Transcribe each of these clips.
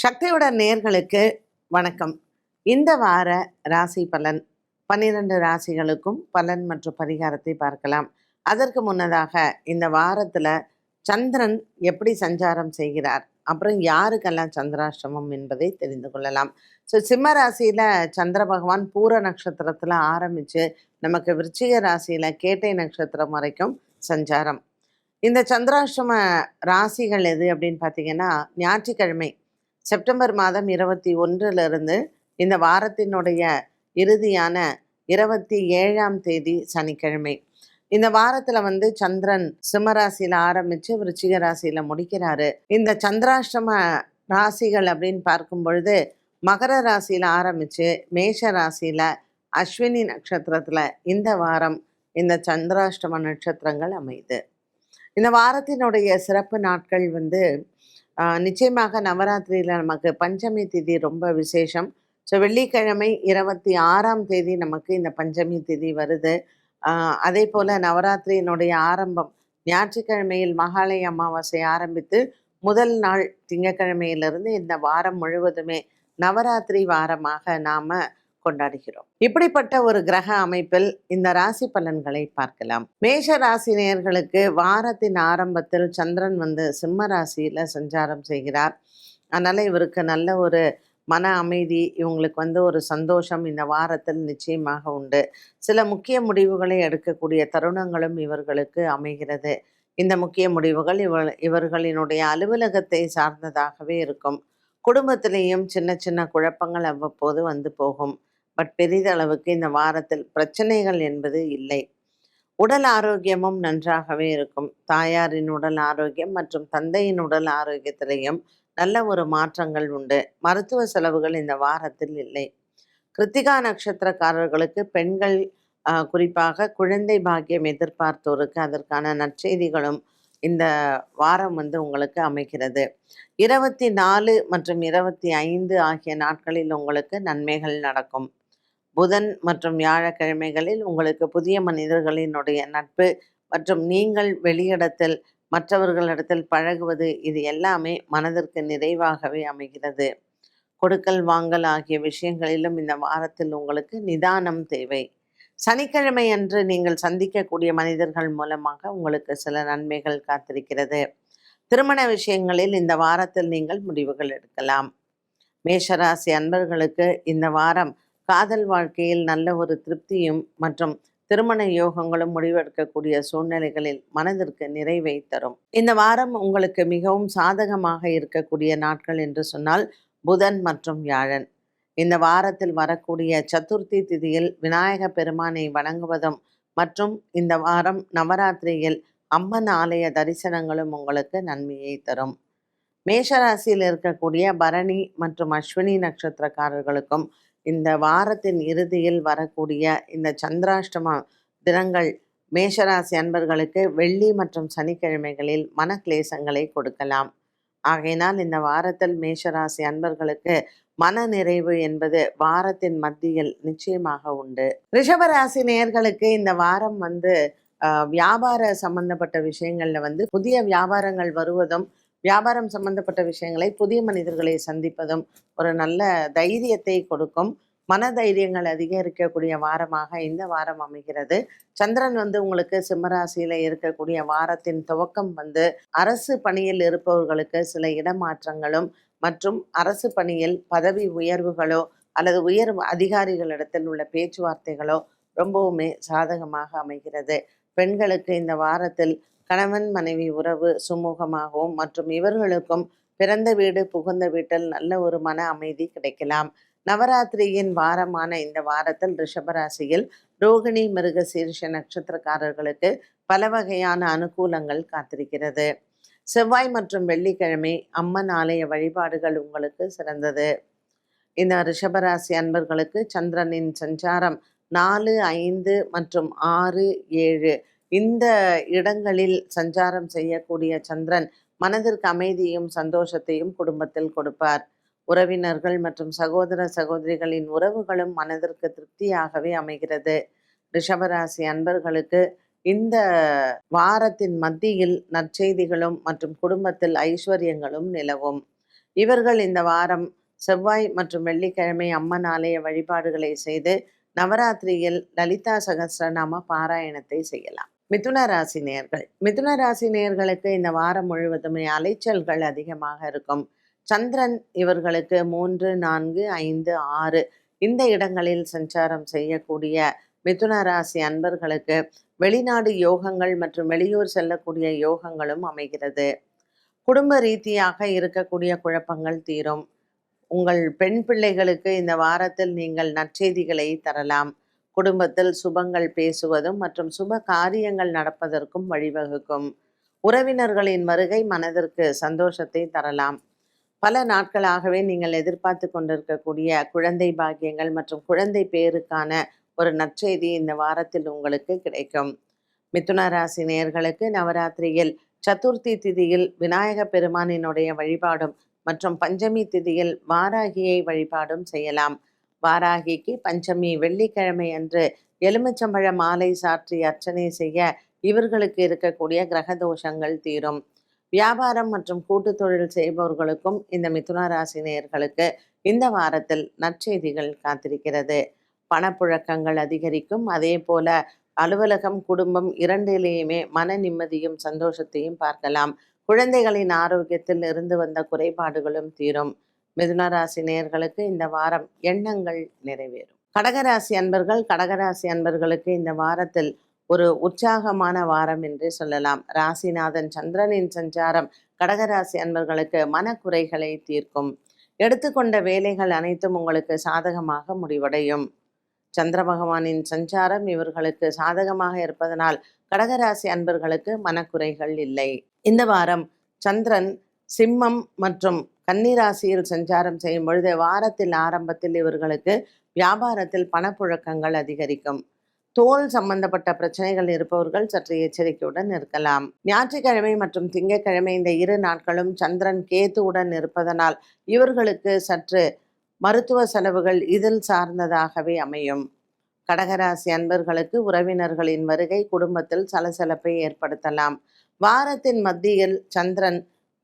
சக்தியோட நேர்களுக்கு வணக்கம். இந்த வார ராசி பலன் பன்னிரண்டு ராசிகளுக்கும் பலன் மற்றும் பரிகாரத்தை பார்க்கலாம். அதற்கு முன்னதாக இந்த வாரத்தில் சந்திரன் எப்படி சஞ்சாரம் செய்கிறார்? அப்புறம் யாருக்கெல்லாம் சந்திராஷ்டமம் என்பதை தெரிந்து கொள்ளலாம். ஸோ சிம்ம ராசியில் சந்திர பகவான் பூர நட்சத்திரத்தில் ஆரம்பித்து நமக்கு விருச்சிக ராசியில் கேட்டை நட்சத்திரம் வரைக்கும் சஞ்சாரம். இந்த சந்திராஷ்டம ராசிகள் எது அப்படின்னு பார்த்தீங்கன்னா ஞாயிற்றுக்கிழமை. செப்டம்பர் மாதம் இருபத்தி ஒன்றிலிருந்து இந்த வாரத்தினுடைய இறுதியான இருபத்தி ஏழாம் தேதி சனிக்கிழமை. இந்த வாரத்தில் வந்து சந்திரன் சிம்மராசியில ஆரம்பித்து விருச்சிக ராசியில் முடிக்கிறாரு. இந்த சந்திராஷ்டம ராசிகள் அப்படின்னு பார்க்கும் பொழுது மகர ராசியில் ஆரம்பித்து மேஷ ராசியில் அஸ்வினி நட்சத்திரத்தில் இந்த வாரம் இந்த சந்திராஷ்டம நட்சத்திரங்கள் அமையுது. இந்த வாரத்தினுடைய சிறப்பு நாட்கள் வந்து நிச்சயமாக நவராத்திரியில் நமக்கு பஞ்சமி திதி ரொம்ப விசேஷம். ஸோ வெள்ளிக்கிழமை இருபத்தி ஆறாம் தேதி நமக்கு இந்த பஞ்சமி திதி வருது. அதே போல் நவராத்திரியினுடைய ஆரம்பம் ஞாயிற்றுக்கிழமையில் மகாலய அமாவாசை ஆரம்பித்து முதல் நாள் திங்கட்கிழமையிலிருந்து இந்த வாரம் முழுவதுமே நவராத்திரி வாரமாக நாம் கொண்டாடுகிறோம். இப்படிப்பட்ட ஒரு கிரக அமைப்பில் இந்த ராசி பலன்களை பார்க்கலாம். மேஷ ராசினியர்களுக்கு வாரத்தின் ஆரம்பத்தில் சந்திரன் வந்து சிம்ம ராசியில சஞ்சாரம் செய்கிறார். அதனால இவருக்கு நல்ல ஒரு மன அமைதி இவங்களுக்கு வந்து ஒரு சந்தோஷம் இந்த வாரத்தில் நிச்சயமாக உண்டு. சில முக்கிய முடிவுகளை எடுக்கக்கூடிய தருணங்களும் இவர்களுக்கு அமைகிறது. இந்த முக்கிய முடிவுகள் இவ இவர்களினுடைய அலுவலகத்தை சார்ந்ததாகவே இருக்கும். குடும்பத்திலேயும் சின்ன சின்ன குழப்பங்கள் அவ்வப்போது வந்து போகும். பட் பெரிதளவுக்கு இந்த வாரத்தில் பிரச்சனைகள் என்பது இல்லை. உடல் ஆரோக்கியமும் நன்றாகவே இருக்கும். தாயாரின் உடல் ஆரோக்கியம் மற்றும் தந்தையின் உடல் ஆரோக்கியத்திலையும் நல்ல ஒரு மாற்றங்கள் உண்டு. மருத்துவ செலவுகள் இந்த வாரத்தில் இல்லை. கிருத்திகா நட்சத்திரக்காரர்களுக்கு பெண்கள் ஆஹ், குறிப்பாக குழந்தை பாக்கியம் எதிர்பார்த்தோருக்கு அதற்கான நற்செய்திகளும் இந்த வாரம் வந்து உங்களுக்கு அமைகிறது. இருபத்தி நாலு மற்றும் இருபத்தி ஐந்து ஆகிய நாட்களில் உங்களுக்கு நன்மைகள் நடக்கும். புதன் மற்றும் வியாழக்கிழமைகளில் உங்களுக்கு புதிய மனிதர்களினுடைய நட்பு மற்றும் நீங்கள் வெளியிடத்தில் மற்றவர்களிடத்தில் பழகுவது இது எல்லாமே மனதிற்கு நிறைவாகவே அமைகிறது. கொடுக்கல் வாங்கல் ஆகிய விஷயங்களிலும் இந்த வாரத்தில் உங்களுக்கு நிதானம் தேவை. சனிக்கிழமை அன்று நீங்கள் சந்திக்கக்கூடிய மனிதர்கள் மூலமாக உங்களுக்கு சில நன்மைகள் காத்திருக்கிறது. திருமண விஷயங்களில் இந்த வாரத்தில் நீங்கள் முடிவுகள் எடுக்கலாம். மேஷராசி அன்பர்களுக்கு இந்த வாரம் காதல் வாழ்க்கையில் நல்ல ஒரு திருப்தியும் மற்றும் திருமண யோகங்களும் முடிவெடுக்கக்கூடிய சூழ்நிலைகளில் மனதிற்கு நிறைவை தரும். இந்த வாரம் உங்களுக்கு மிகவும் சாதகமாக இருக்கக்கூடிய நாட்கள் என்று சொன்னால் புதன் மற்றும் வியாழன். இந்த வாரத்தில் வரக்கூடிய சதுர்த்தி திதியில் விநாயக பெருமானை வணங்குவதும் மற்றும் இந்த வாரம் நவராத்திரியில் அம்மன் ஆலய தரிசனங்களும் உங்களுக்கு நன்மையை தரும். மேஷராசியில் இருக்கக்கூடிய பரணி மற்றும் அஸ்வினி நட்சத்திரக்காரர்களுக்கும் இந்த வாரத்தின் இறுதியில் வரக்கூடிய இந்த சந்திராஷ்டம தினங்கள் மேஷராசி அன்பர்களுக்கு வெள்ளி மற்றும் சனிக்கிழமைகளில் மனக்லேசங்களை கொடுக்கலாம். ஆகையினால் இந்த வாரத்தில் மேஷராசி அன்பர்களுக்கு மன நிறைவு என்பது வாரத்தின் மத்தியில் நிச்சயமாக உண்டு. ரிஷபராசி நேயர்களுக்கு இந்த வாரம் வந்து ஆஹ், வியாபார சம்பந்தப்பட்ட விஷயங்கள்ல வந்து புதிய வியாபாரங்கள் வருவதும் வியாபாரம் சம்பந்தப்பட்ட விஷயங்களை புதிய மனிதர்களை சந்திப்பதும் ஒரு நல்ல தைரியத்தை கொடுக்கும். மன தைரியங்கள் அதிகரிக்கக்கூடிய வாரமாக இந்த வாரம் அமைகிறது. சந்திரன் வந்து உங்களுக்கு சிம்மராசியில இருக்கக்கூடிய வாரத்தின் துவக்கம் வந்து அரசு பணியில் இருப்பவர்களுக்கு சில இடமாற்றங்களும் மற்றும் அரசு பணியில் பதவி உயர்வுகளோ அல்லது உயர் அதிகாரிகளிடத்தில் உள்ள பேச்சுவார்த்தைகளோ ரொம்பவுமே சாதகமாக அமைகிறது. பெண்களுக்கு இந்த வாரத்தில் கணவன் மனைவி உறவு சுமூகமாகவும் மற்றும் இவர்களுக்கும் பிறந்த வீடு புகுந்த வீட்டில் நல்ல ஒரு மன அமைதி கிடைக்கலாம். நவராத்திரியின் வாரமான இந்த வாரத்தில் ரிஷபராசியில் ரோகிணி மிருக சீர்ஷ நட்சத்திரக்காரர்களுக்கு பல வகையான அனுகூலங்கள் காத்திருக்கிறது. செவ்வாய் மற்றும் வெள்ளிக்கிழமை அம்மன் ஆலய வழிபாடுகள் உங்களுக்கு சிறந்தது. இந்த ரிஷபராசி அன்பர்களுக்கு சந்திரனின் சஞ்சாரம் நாலு ஐந்து மற்றும் ஆறு ஏழு இந்த இடங்களில் சஞ்சாரம் செய்யக்கூடிய சந்திரன் மனதிற்கு அமைதியும் சந்தோஷத்தையும் குடும்பத்தில் கொடுப்பார். உறவினர்கள் மற்றும் சகோதர சகோதரிகளின் உறவுகளும் மனதிற்கு திருப்தியாகவே அமைகிறது. ரிஷபராசி அன்பர்களுக்கு இந்த வாரத்தின் மத்தியில் நற்செய்திகளும் மற்றும் குடும்பத்தில் ஐஸ்வர்யங்களும் நிலவும். இவர்கள் இந்த வாரம் செவ்வாய் மற்றும் வெள்ளிக்கிழமை அம்மன் ஆலய வழிபாடுகளை செய்து நவராத்திரியில் லலிதா சகசிரநாம பாராயணத்தை செய்யலாம். மிதுன ராசி நேர்கள். மிதுன ராசி நேர்களுக்கு இந்த வாரம் முழுவதுமே அலைச்சல்கள் அதிகமாக இருக்கும். சந்திரன் இவர்களுக்கு மூன்று நான்கு ஐந்து ஆறு இந்த இடங்களில் சஞ்சாரம் செய்யக்கூடிய மிதுன ராசி அன்பர்களுக்கு வெளிநாடு யோகங்கள் மற்றும் வெளியூர் செல்லக்கூடிய யோகங்களும் அமைகிறது. குடும்ப ரீதியாக இருக்கக்கூடிய குழப்பங்கள் தீரும். உங்கள் பெண் பிள்ளைகளுக்கு இந்த வாரத்தில் நீங்கள் நற்செய்திகளை தரலாம். குடும்பத்தில் சுபங்கள் பேசுவதும் மற்றும் சுப காரியங்கள் நடப்பதற்கும் வழிவகுக்கும். உறவினர்களின் வருகை மனதிற்கு சந்தோஷத்தை தரலாம். பல நாட்களாகவே நீங்கள் எதிர்பார்த்து கொண்டிருக்கக்கூடிய குழந்தை பாக்கியங்கள் மற்றும் குழந்தை பேருக்கான ஒரு நற்செய்தி இந்த வாரத்தில் உங்களுக்கு கிடைக்கும். மிதுன ராசி நேயர்களுக்கு நவராத்திரியில் சதுர்த்தி திதியில் விநாயக பெருமானினுடைய வழிபாடும் மற்றும் பஞ்சமி திதியில் வாராகியை வழிபாடும் செய்யலாம். வாராகிக்கு பஞ்சமி வெள்ளிக்கிழமை அன்று எலுமிச்சம்பழ மாலை சாற்றி அர்ச்சனை செய்ய இவர்களுக்கு இருக்கக்கூடிய கிரக தோஷங்கள் தீரும். வியாபாரம் மற்றும் கூட்டு தொழில் செய்பவர்களுக்கும் இந்த மிதுன ராசி நேயர்களுக்கு இந்த வாரத்தில் நற்செய்திகள் காத்திருக்கிறது. பணப்புழக்கங்கள் அதிகரிக்கும். அதே போல அலுவலகம் குடும்பம் இரண்டிலேயுமே மன நிம்மதியும் சந்தோஷத்தையும் பார்க்கலாம். குழந்தைகளின் ஆரோக்கியத்தில் இருந்து வந்த குறைபாடுகளும் தீரும். மிதுனராசி நேர்களுக்கு நேயர்களுக்கு இந்த வாரம் எண்ணங்கள் நிறைவேறும். கடகராசி அன்பர்கள் கடகராசி அன்பர்களுக்கு இந்த வாரத்தில் ஒரு உற்சாகமான வாரம் என்றே சொல்லலாம். ராசிநாதன் சந்திரனின் சஞ்சாரம் கடகராசி அன்பர்களுக்கு மனக்குறைகளை தீர்க்கும். எடுத்துக்கொண்ட வேலைகள் அனைத்தும் உங்களுக்கு சாதகமாக முடிவடையும். சந்திர பகவானின் சஞ்சாரம் இவர்களுக்கு சாதகமாக இருப்பதனால் கடகராசி அன்பர்களுக்கு மனக்குறைகள் இல்லை. இந்த வாரம் சந்திரன் சிம்மம் மற்றும் கன்னிராசியில் சஞ்சாரம் செய்யும் பொழுது வாரத்தில் ஆரம்பத்தில் இவர்களுக்கு வியாபாரத்தில் பணப்புழக்கங்கள் அதிகரிக்கும். தோல் சம்பந்தப்பட்ட பிரச்சனைகள் இருப்பவர்கள் சற்று எச்சரிக்கையுடன் இருக்கலாம். ஞாயிற்றுக்கிழமை மற்றும் திங்கட்கிழமை இந்த இரு நாட்களும் சந்திரன் கேத்துவுடன் இருப்பதனால் இவர்களுக்கு சற்று மருத்துவ செலவுகள் இதில் சார்ந்ததாகவே அமையும். கடகராசி அன்பர்களுக்கு உறவினர்களின் வருகை குடும்பத்தில் சலசலப்பை ஏற்படுத்தலாம். வாரத்தின் மத்தியில் சந்திரன்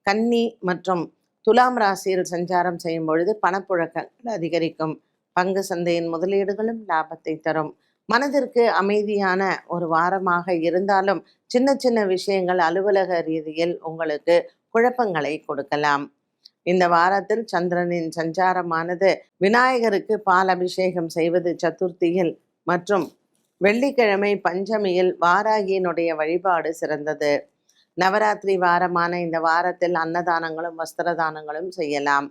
கன்னி மற்றும் துலாம் ராசியில் சஞ்சாரம் செய்யும் பொழுது பணப்புழக்கங்கள் அதிகரிக்கும். பங்கு சந்தையின் முதலீடுகளும் லாபத்தை தரும். மனதிற்கு அமைதியான ஒரு வாரமாக இருந்தாலும் சின்ன சின்ன விஷயங்கள் அலுவலக ரீதியில் உங்களுக்கு குழப்பங்களை கொடுக்கலாம். இந்த வாரத்தில் சந்திரனின் சஞ்சாரமானது விநாயகருக்கு பால் அபிஷேகம் செய்வது சதுர்த்தியில் மற்றும் வெள்ளிக்கிழமை பஞ்சமியில் வாராகியினுடைய வழிபாடு சிறந்தது. நவராத்திரி வாரமான இந்த வாரத்தில் அன்னதானங்களும் வஸ்திரதானங்களும் செய்யலாம்.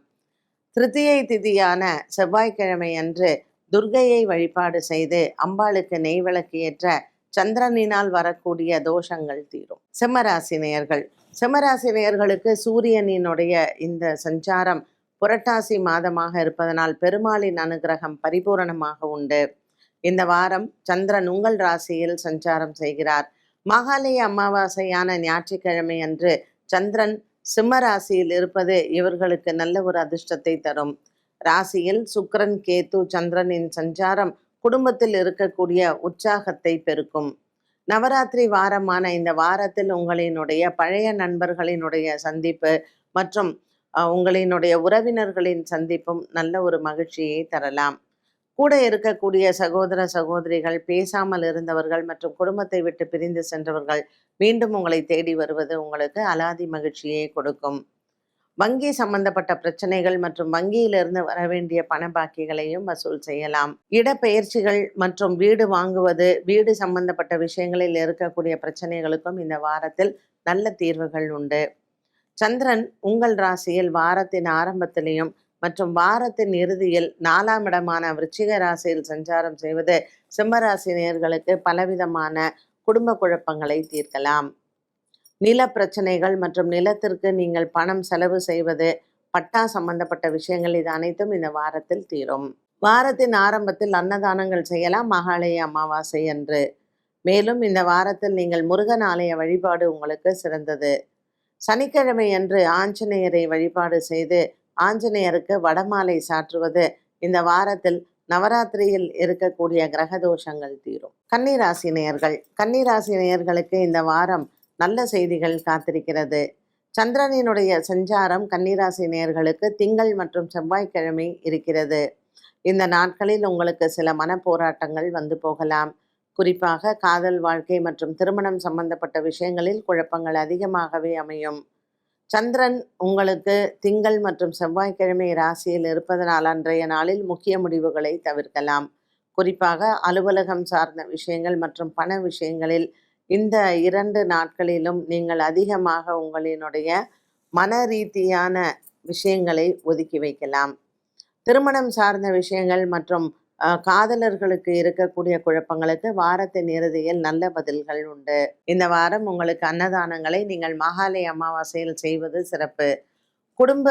திருத்தியை திதியான செவ்வாய்க்கிழமை அன்று துர்கையை வழிபாடு செய்து அம்பாளுக்கு நெய் விளக்கு ஏற்ற சந்திரனினால் வரக்கூடிய தோஷங்கள் தீரும். சிம்மராசி நேயர்கள் சிம்மராசி நேயர்களுக்கு சூரியனினுடைய இந்த சஞ்சாரம் புரட்டாசி மாதமாக இருப்பதனால் பெருமாளின் அனுகிரகம் பரிபூரணமாக உண்டு. இந்த வாரம் சந்திரன் உங்கள் ராசியில் சஞ்சாரம் செய்கிறார். மகாலய அமாவாசையான ஞாயிற்றுக்கிழமை அன்று சந்திரன் சிம்ம ராசியில் இருப்பது இவர்களுக்கு நல்ல ஒரு அதிர்ஷ்டத்தை தரும். ராசியில் சுக்கிரன் கேத்து சந்திரனின் சஞ்சாரம் குடும்பத்தில் இருக்கக்கூடிய உற்சாகத்தை பெருக்கும். நவராத்திரி வாரமான இந்த வாரத்தில் உங்களினுடைய பழைய நண்பர்களினுடைய சந்திப்பு மற்றும் உங்களினுடைய உறவினர்களின் சந்திப்பும் நல்ல ஒரு மகிழ்ச்சியை தரலாம். கூட இருக்கக்கூடிய சகோதர சகோதரிகள் பேசாமல் இருந்தவர்கள் மற்றும் குடும்பத்தை விட்டு பிரிந்து சென்றவர்கள் மீண்டும் உங்களை தேடி வருவது உங்களுக்கு அலாதி மகிழ்ச்சியை கொடுக்கும். வங்கி சம்பந்தப்பட்ட பிரச்சனைகள் மற்றும் வங்கியிலிருந்து வர வேண்டிய பண பாக்கிகளையும் வசூல் செய்யலாம். இடப்பெயர்ச்சிகள் மற்றும் வீடு வாங்குவது வீடு சம்பந்தப்பட்ட விஷயங்களில் இருக்கக்கூடிய பிரச்சனைகளுக்கும் இந்த வாரத்தில் நல்ல தீர்வுகள் உண்டு. சந்திரன் உங்கள் ராசியில் வாரத்தின் ஆரம்பத்திலையும் மற்றும் வாரத்தின் இறுதியில் நாலாம் இடமான விருச்சிக ராசியில் சஞ்சாரம் செய்வது சிம்மராசி நேர்களுக்கு பலவிதமான குடும்ப குழப்பங்களை தீர்க்கலாம். நில பிரச்சனைகள் மற்றும் நிலத்திற்கு நீங்கள் பணம் செலவு செய்வது பட்டா சம்பந்தப்பட்ட விஷயங்கள் இது அனைத்தும் இந்த வாரத்தில் தீரும். வாரத்தின் ஆரம்பத்தில் அன்னதானங்கள் செய்யலாம் மகாலய அமாவாசை அன்று. மேலும் இந்த வாரத்தில் நீங்கள் முருகன் ஆலய வழிபாடு உங்களுக்கு சிறந்தது. சனிக்கிழமை அன்று ஆஞ்சநேயரை வழிபாடு செய்து ஆஞ்சநேயருக்கு வடமாலை சாற்றுவது இந்த வாரத்தில் நவராத்திரியில் இருக்கக்கூடிய கிரக தோஷங்கள் தீரும். கன்னிராசி நேயர்கள் கன்னிராசி நேயர்களுக்கு இந்த வாரம் நல்ல செய்திகள் காத்திருக்கிறது. சந்திரனினுடைய சஞ்சாரம் கன்னிராசி நேயர்களுக்கு திங்கள் மற்றும் செவ்வாய்க்கிழமை இருக்கிறது. இந்த நாட்களில் உங்களுக்கு சில மன போராட்டங்கள் வந்து போகலாம். குறிப்பாக காதல் வாழ்க்கை மற்றும் திருமணம் சம்பந்தப்பட்ட விஷயங்களில் குழப்பங்கள் அதிகமாகவே அமையும். சந்திரன் உங்களுக்கு திங்கள் மற்றும் செவ்வாய்க்கிழமை ராசியில் இருப்பதனால் அன்றைய நாளில் முக்கிய முடிவுகளை தவிர்க்கலாம். குறிப்பாக அலுவலகம் சார்ந்த விஷயங்கள் மற்றும் பண விஷயங்களில் இந்த இரண்டு நாட்களிலும் நீங்கள் அதிகமாக உங்களினுடைய மன ரீதியான விஷயங்களை ஒதுக்கி வைக்கலாம். திருமணம் சார்ந்த விஷயங்கள் மற்றும் காதலர்களுக்கு இருக்கக்கூடிய குழப்பங்களுக்கு வாரத்தின் இறுதியில் நல்ல பதில்கள் உண்டு. இந்த வாரம் உங்களுக்கு அன்னதானங்களை நீங்கள் மகாலய அமாவாசையில் செய்வது சிறப்பு. குடும்ப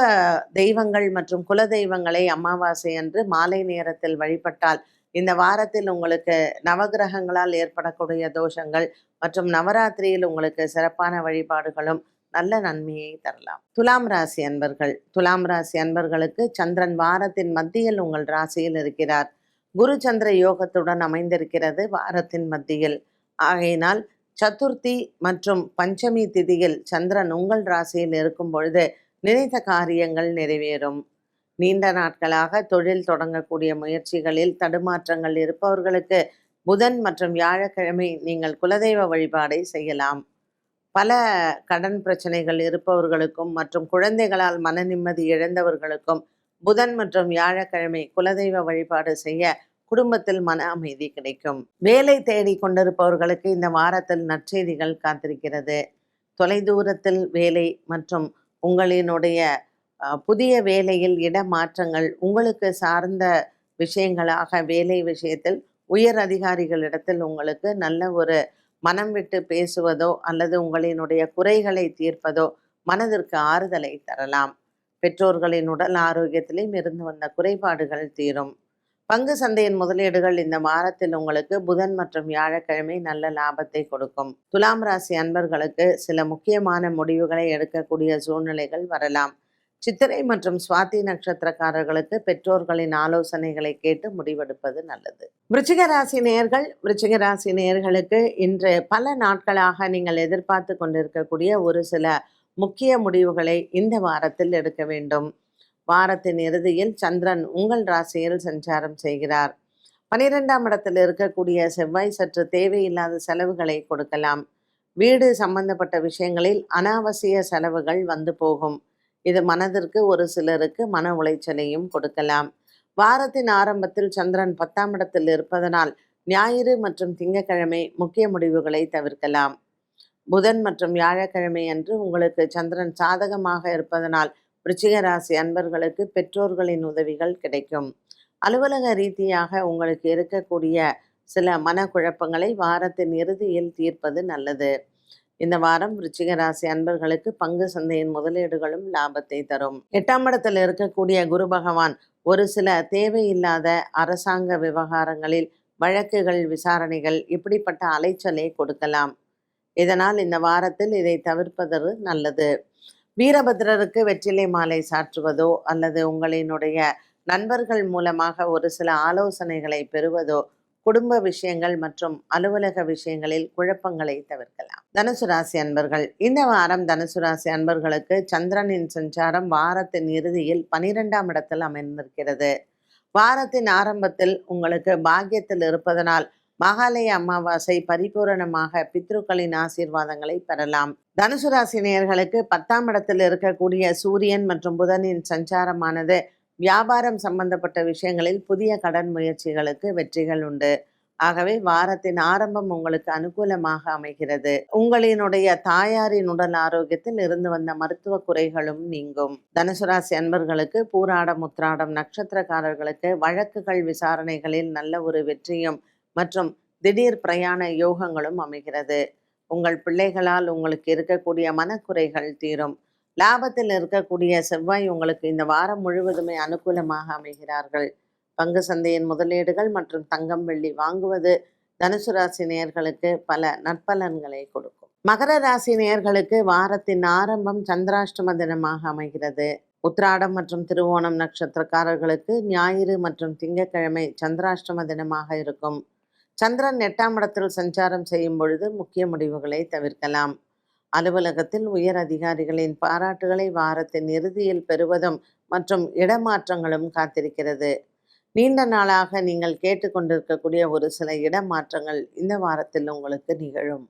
தெய்வங்கள் மற்றும் குல தெய்வங்களை அமாவாசை அன்று மாலை நேரத்தில் வழிபட்டால் இந்த வாரத்தில் உங்களுக்கு நவகிரகங்களால் ஏற்படக்கூடிய தோஷங்கள் மற்றும் நவராத்திரியில் உங்களுக்கு சிறப்பான வழிபாடுகளும் நல்ல நன்மையை தரலாம். துலாம் ராசி அன்பர்கள். துலாம் ராசி அன்பர்களுக்கு சந்திரன் வாரத்தின் மத்தியில் உங்கள் ராசியில் இருக்கிறார். குரு சந்திர யோகத்துடன் அமைந்திருக்கிறது வாரத்தின் மத்தியில். ஆகையினால் சதுர்த்தி மற்றும் பஞ்சமி திதியில் சந்திரன் உங்கள் ராசியில் இருக்கும் பொழுது நினைத்த காரியங்கள் நிறைவேறும். நீண்ட நாட்களாக தொழில் தொடங்கக்கூடிய முயற்சிகளில் தடுமாற்றங்கள் இருப்பவர்களுக்கு புதன் மற்றும் வியாழக்கிழமை நீங்கள் குலதெய்வ வழிபாடை செய்யலாம். பல கடன் பிரச்சனைகள் இருப்பவர்களுக்கும் மற்றும் குழந்தைகளால் மன நிம்மதி இழந்தவர்களுக்கும் புதன் மற்றும் வியாழக்கிழமை குலதெய்வ வழிபாடு செய்ய குடும்பத்தில் மன அமைதி கிடைக்கும். வேலை தேடி கொண்டிருப்பவர்களுக்கு இந்த வாரத்தில் நற்செய்திகள் காத்திருக்கிறது. தொலைதூரத்தில் வேலை மற்றும் உங்களினுடைய புதிய வேலையில் இடமாற்றங்கள் உங்களுக்கு சார்ந்த விஷயங்களாக வேலை விஷயத்தில் உயர் அதிகாரிகளிடத்தில் உங்களுக்கு நல்ல ஒரு மனம் விட்டு பேசுவதோ அல்லது உங்களினுடைய குறைகளை தீர்ப்பதோ மனதிற்கு ஆறுதலை தரலாம். பெற்றோர்களின் உடல் ஆரோக்கியத்திலும் இருந்து வந்த குறைபாடுகள் தீரும். பங்கு சந்தையின் முதலீடுகள் இந்த வாரத்தில் உங்களுக்கு புதன் மற்றும் வியாழக்கிழமை நல்ல லாபத்தை கொடுக்கும். துலாம் ராசி அன்பர்களுக்கு சில முக்கியமான முடிவுகளை எடுக்கக்கூடிய சூழ்நிலைகள் வரலாம். சித்திரை மற்றும் சுவாதி நட்சத்திரக்காரர்களுக்கு பெற்றோர்களின் ஆலோசனைகளை கேட்டு முடிவெடுப்பது நல்லது. விருச்சிக ராசி நேயர்கள் விருச்சிக ராசி நேயர்களுக்கு இன்று பல நாட்களாக நீங்கள் எதிர்பார்த்து கொண்டிருக்கக்கூடிய ஒரு சில முக்கிய முடிவுகளை இந்த வாரத்தில் எடுக்க வேண்டும். வாரத்தின் இறுதியில் சந்திரன் உங்கள் ராசியில் சஞ்சாரம் செய்கிறார். பனிரெண்டாம் இடத்தில் இருக்கக்கூடிய செவ்வாய் சற்று தேவையில்லாத செலவுகளை கொடுக்கலாம். வீடு சம்பந்தப்பட்ட விஷயங்களில் அனாவசிய செலவுகள் வந்து போகும். இது மனதிற்கு ஒரு சிலருக்கு மன உளைச்சலையும் கொடுக்கலாம். வாரத்தின் ஆரம்பத்தில் சந்திரன் பத்தாம் இடத்தில் இருப்பதனால் ஞாயிறு மற்றும் திங்கக்கிழமை முக்கிய முடிவுகளை தவிர்க்கலாம். புதன் மற்றும் வியாழக்கிழமை அன்று உங்களுக்கு சந்திரன் சாதகமாக இருப்பதனால் விருச்சிக ராசி அன்பர்களுக்கு பெற்றோர்களின் உதவிகள் கிடைக்கும். அலுவலக ரீதியாக உங்களுக்கு இருக்கக்கூடிய சில மனக்குழப்பங்களை வாரத்தின் இறுதியில் தீர்ப்பது நல்லது. இந்த வாரம் விருச்சிக ராசி அன்பர்களுக்கு பங்கு சந்தையின் முதலீடுகளும் லாபத்தை தரும். எட்டாம் இடத்தில் இருக்கக்கூடிய குரு பகவான் ஒரு சில தேவையில்லாத அரசாங்க விவகாரங்களில் வழக்குகள் விசாரணைகள் இப்படிப்பட்ட அலைச்சலை கொடுக்கலாம். இதனால் இந்த வாரத்தில் இதை தவிர்ப்பது நல்லது. வீரபத்ரருக்கு வெற்றிலை மாலை சாற்றுவதோ அல்லது உங்களினுடைய நண்பர்கள் மூலமாக ஒரு சில ஆலோசனைகளை பெறுவதோ குடும்ப விஷயங்கள் மற்றும் அலுவலக விஷயங்களில் குழப்பங்களை தவிர்க்கலாம். தனுசு ராசி அன்பர்கள் இந்த வாரம் தனுசு ராசி அன்பர்களுக்கு சந்திரனின் சஞ்சாரம் வாரத்தின் இறுதியில் பனிரெண்டாம் இடத்தில் அமைந்திருக்கிறது. வாரத்தின் ஆரம்பத்தில் உங்களுக்கு பாக்கியத்தில் இருப்பதனால் மகாலய அமாவாசை பரிபூரணமாக பித்ருக்களின் ஆசீர்வாதங்களை பெறலாம். தனுசு ராசி நேயர்களுக்கு பத்தாம் இடத்தில் இருக்கக்கூடிய சூரியன் மற்றும் புதனின் சஞ்சாரமானது வியாபாரம் சம்பந்தப்பட்ட விஷயங்களில் புதிய கடன் முயற்சிகளுக்கு வெற்றிகள் உண்டு. ஆகவே வாரத்தின் ஆரம்பம் உங்களுக்கு அனுகூலமாக அமைகிறது. உங்களினுடைய தாயாரின் உடல் ஆரோக்கியத்தில் இருந்து வந்த மருத்துவ குறைகளும் நீங்கும். தனுசு ராசி அன்பர்களுக்கு பூராடம் உத்ராடம் நட்சத்திரக்காரர்களுக்கு வழக்குகள் விசாரணைகளில் நல்ல ஒரு வெற்றியும் மற்றும் திடீர் பிரயாண யோகங்களும் அமைகிறது. உங்கள் பிள்ளைகளால் உங்களுக்கு இருக்கக்கூடிய மனக்குறைகள் தீரும். லாபத்தில் இருக்கக்கூடிய செவ்வாய் உங்களுக்கு இந்த வாரம் முழுவதுமே அனுகூலமாக அமைகிறார்கள். பங்கு சந்தையின் முதலீடுகள் மற்றும் தங்கம் வெள்ளி வாங்குவது தனுசு ராசி நேயர்களுக்கு பல நற்பலன்களை கொடுக்கும். மகர ராசி நேயர்களுக்கு வாரத்தின் ஆரம்பம் சந்திராஷ்டம தினமாக அமைகிறது. உத்ராடம் மற்றும் திருவோணம் நட்சத்திரக்காரர்களுக்கு ஞாயிறு மற்றும் திங்கட்கிழமை சந்திராஷ்டம தினமாக இருக்கும். சந்திரன் எட்டாம் இடத்தில் சஞ்சாரம் செய்யும் பொழுது முக்கிய முடிவுகளை தவிர்க்கலாம். அலுவலகத்தில் உயர் அதிகாரிகளின் பாராட்டுகளை வாரத்தின் இறுதியில் பெறுவதும் மற்றும் இடமாற்றங்களும் காத்திருக்கிறது. நீண்ட நாளாக நீங்கள் கேட்டுக்கொண்டிருக்கக்கூடிய ஒரு சில இடமாற்றங்கள் இந்த வாரத்தில் உங்களுக்கு நிகழும்.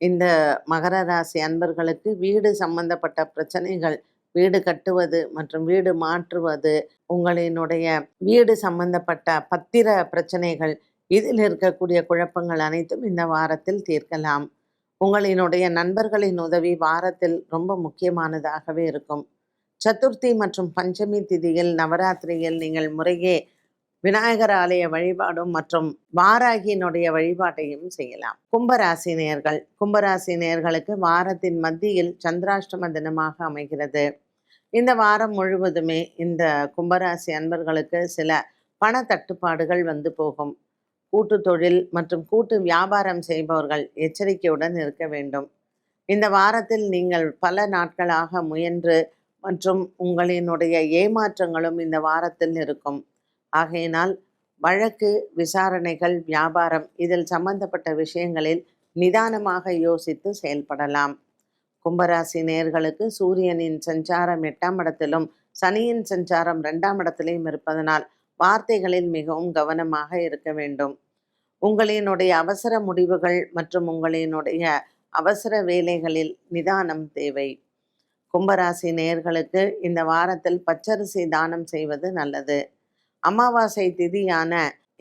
இந்த மகர ராசி அன்பர்களுக்கு வீடு சம்பந்தப்பட்ட பிரச்சனைகள் வீடு கட்டுவது மற்றும் வீடு மாற்றுவது உங்களினுடைய வீடு சம்பந்தப்பட்ட பத்திர பிரச்சனைகள் இதில் இருக்கக்கூடிய குழப்பங்கள் அனைத்தும் இந்த வாரத்தில் தீர்க்கலாம். உங்களினுடைய நண்பர்களின் உதவி வாரத்தில் ரொம்ப முக்கியமானதாகவே இருக்கும். சதுர்த்தி மற்றும் பஞ்சமி திதியில் நவராத்திரியில் நீங்கள் முறையே விநாயகர் ஆலய வழிபாடும் மற்றும் வாராகியினுடைய வழிபாட்டையும் செய்யலாம். கும்பராசி நேர்கள் கும்பராசி நேர்களுக்கு வாரத்தின் மத்தியில் சந்திராஷ்டம தினமாக அமைகிறது. இந்த வாரம் முழுவதுமே இந்த கும்பராசி அன்பர்களுக்கு சில பண தட்டுப்பாடுகள் வந்து போகும். கூட்டு தொழில் மற்றும் கூட்டு வியாபாரம் செய்பவர்கள் எச்சரிக்கையுடன் இருக்க வேண்டும். இந்த வாரத்தில் நீங்கள் பல நாட்களாக முயன்று மற்றும் உங்களினுடைய ஏமாற்றங்களும் இந்த வாரத்தில் இருக்கும். ஆகையினால் வழக்கு விசாரணைகள் வியாபாரம் இதில் சம்பந்தப்பட்ட விஷயங்களில் நிதானமாக யோசித்து செயல்படலாம். கும்பராசி நேர்களுக்கு சூரியனின் சஞ்சாரம் எட்டாம் இடத்திலும் சனியின் சஞ்சாரம் ரெண்டாம் இடத்திலையும் இருப்பதனால் வார்த்தைகளில் மிகவும் கவனமாக இருக்க வேண்டும். உங்களினுடைய அவசர முடிவுகள் மற்றும் உங்களினுடைய அவசர வேலைகளில் நிதானம் தேவை. கும்பராசி நேர்களுக்கு இந்த வாரத்தில் பச்சரிசி தானம் செய்வது நல்லது. அமாவாசை திதியான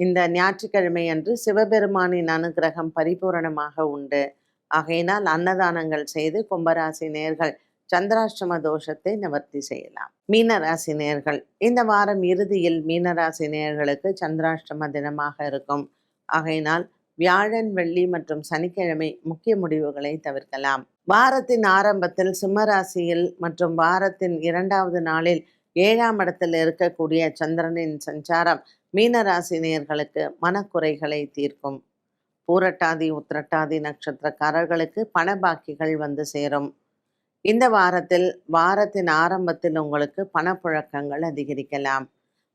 இந்த ஞாயிற்றுக்கிழமை அன்று சிவபெருமானின் அனுகிரகம் பரிபூரணமாக உண்டு. ஆகையினால் அன்னதானங்கள் செய்து கும்பராசி நேர்கள் சந்திராஷ்டம தோஷத்தை நிவர்த்தி செய்யலாம். மீனராசி நேர்கள் இந்த வாரம் இறுதியில் மீனராசி நேர்களுக்கு சந்திராஷ்டம தினமாக இருக்கும். ஆகையினால் வியாழன் வெள்ளி மற்றும் சனிக்கிழமை முக்கிய முடிவுகளை தவிர்க்கலாம். வாரத்தின் ஆரம்பத்தில் சிம்மராசியில் மற்றும் வாரத்தின் இரண்டாவது நாளில் ஏழாம் இடத்தில் இருக்கக்கூடிய சந்திரனின் சஞ்சாரம் மீனராசினியர்களுக்கு மனக்குறைகளை தீர்க்கும். பூரட்டாதி உத்திரட்டாதி நட்சத்திரக்காரர்களுக்கு பண பாக்கிகள் வந்து சேரும். இந்த வாரத்தில் வாரத்தின் ஆரம்பத்தில் உங்களுக்கு பணப்புழக்கங்கள் அதிகரிக்கலாம்.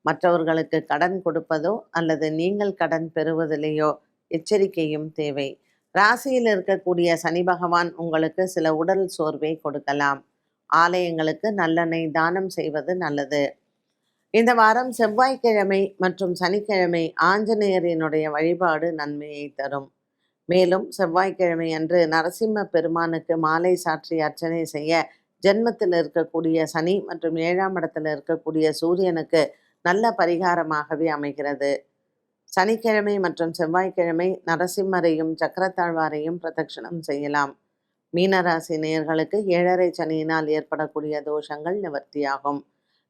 மற்றவர்களுக்கு கடன் கொடுப்பதோ அல்லது நீங்கள் கடன் பெறுவதிலேயோ எச்சரிக்கையும் தேவை. ராசியில் இருக்கக்கூடிய சனி பகவான் உங்களுக்கு சில உடல் சோர்வை கொடுக்கலாம். ஆலயங்களுக்கு நல்லெண்ணெய் தானம் செய்வது நல்லது. இந்த வாரம் செவ்வாய்க்கிழமை மற்றும் சனிக்கிழமை ஆஞ்சநேயரினுடைய வழிபாடு நன்மையை தரும். மேலும் செவ்வாய்க்கிழமை அன்று நரசிம்ம பெருமானுக்கு மாலை சாற்றி அர்ச்சனை செய்ய ஜென்மத்தில் இருக்கக்கூடிய சனி மற்றும் ஏழாம் இடத்தில் இருக்கக்கூடிய சூரியனுக்கு நல்ல பரிகாரமாகவே அமைகிறது. சனிக்கிழமை மற்றும் செவ்வாய்க்கிழமை நரசிம்மரையும் சக்கரத்தாழ்வாரையும் பிரதட்சணம் செய்யலாம். மீனராசி நேயர்களுக்கு ஏழரை சனியினால் ஏற்படக்கூடிய தோஷங்கள் நிவர்த்தியாகும்.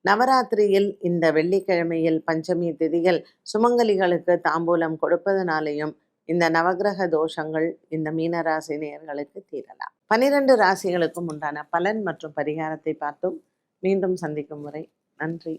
நவராத்திரியில் இந்த வெள்ளிக்கிழமையில் பஞ்சமி திதியில் சுமங்கலிகளுக்கு தாம்பூலம் கொடுப்பதனாலேயும் இந்த நவகிரக தோஷங்கள் இந்த மீனராசி நேயர்களுக்கு தீரலாம். பனிரெண்டு ராசிகளுக்கும் உண்டான பலன் மற்றும் பரிகாரத்தை பார்த்தும் மீண்டும் சந்திக்கும் முறை. நன்றி.